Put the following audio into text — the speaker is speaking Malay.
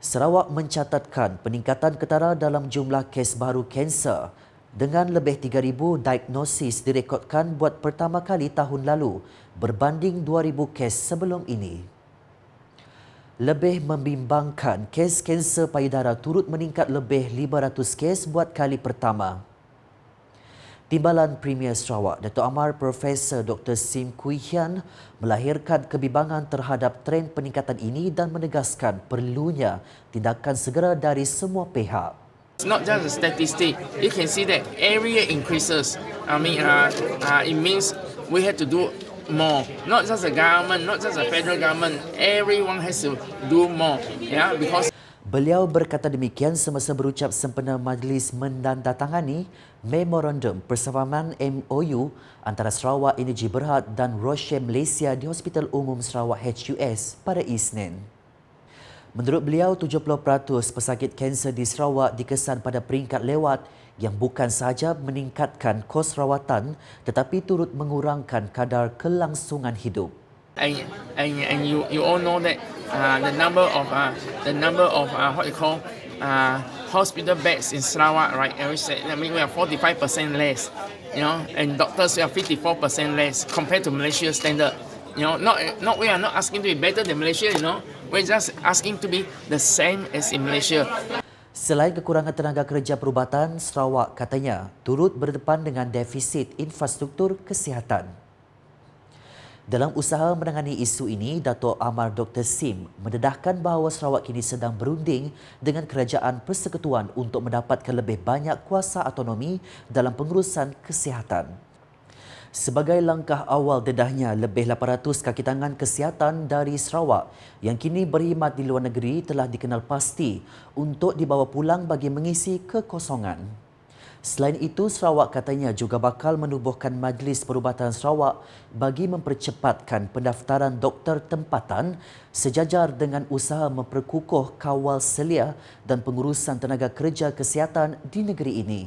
Sarawak mencatatkan peningkatan ketara dalam jumlah kes baru kanser dengan lebih 3,000 diagnosis direkodkan buat pertama kali tahun lalu berbanding 2,000 kes sebelum ini. Lebih membimbangkan, kes kanser payudara turut meningkat lebih 500 kes buat kali pertama. Timbalan Premier Sarawak, Dato' Amar Profesor Dr. Sim Kui Hian melahirkan kebimbangan terhadap tren peningkatan ini dan menegaskan perlunya tindakan segera dari semua pihak. It's not just a statistic. You can see that year increases. I mean, uh, uh, it means we have to do more. Not just the government, not just the federal government. Everyone has to do more. Yeah, because Beliau berkata demikian semasa berucap sempena majlis menandatangani memorandum persefahaman MOU antara Sarawak Energi Berhad dan Roche Malaysia di Hospital Umum Sarawak HUS pada Isnin. Menurut beliau, 70% pesakit kanser di Sarawak dikesan pada peringkat lewat yang bukan sahaja meningkatkan kos rawatan tetapi turut mengurangkan kadar kelangsungan hidup. And and, and you, you all know that uh, the number of uh, the number of uh, what you call uh, hospital beds in Sarawak, right? I mean, we are 45% less, you know, and doctors we are 54% less compared to Malaysia standard. You know, not not we are not asking to be better than Malaysia, you know, we're just asking to be the same as in Malaysia. Selain kekurangan tenaga kerja perubatan, Sarawak katanya turut berdepan dengan defisit infrastruktur kesihatan. Dalam usaha menangani isu ini, Dato' Amar Dr. Sim mendedahkan bahawa Sarawak kini sedang berunding dengan kerajaan persekutuan untuk mendapatkan lebih banyak kuasa autonomi dalam pengurusan kesihatan. Sebagai langkah awal dedahnya, lebih 800 kaki tangan kesihatan dari Sarawak yang kini berkhidmat di luar negeri telah dikenal pasti untuk dibawa pulang bagi mengisi kekosongan. Selain itu, Sarawak katanya juga bakal menubuhkan Majlis Perubatan Sarawak bagi mempercepatkan pendaftaran doktor tempatan sejajar dengan usaha memperkukuh kawal selia dan pengurusan tenaga kerja kesihatan di negeri ini.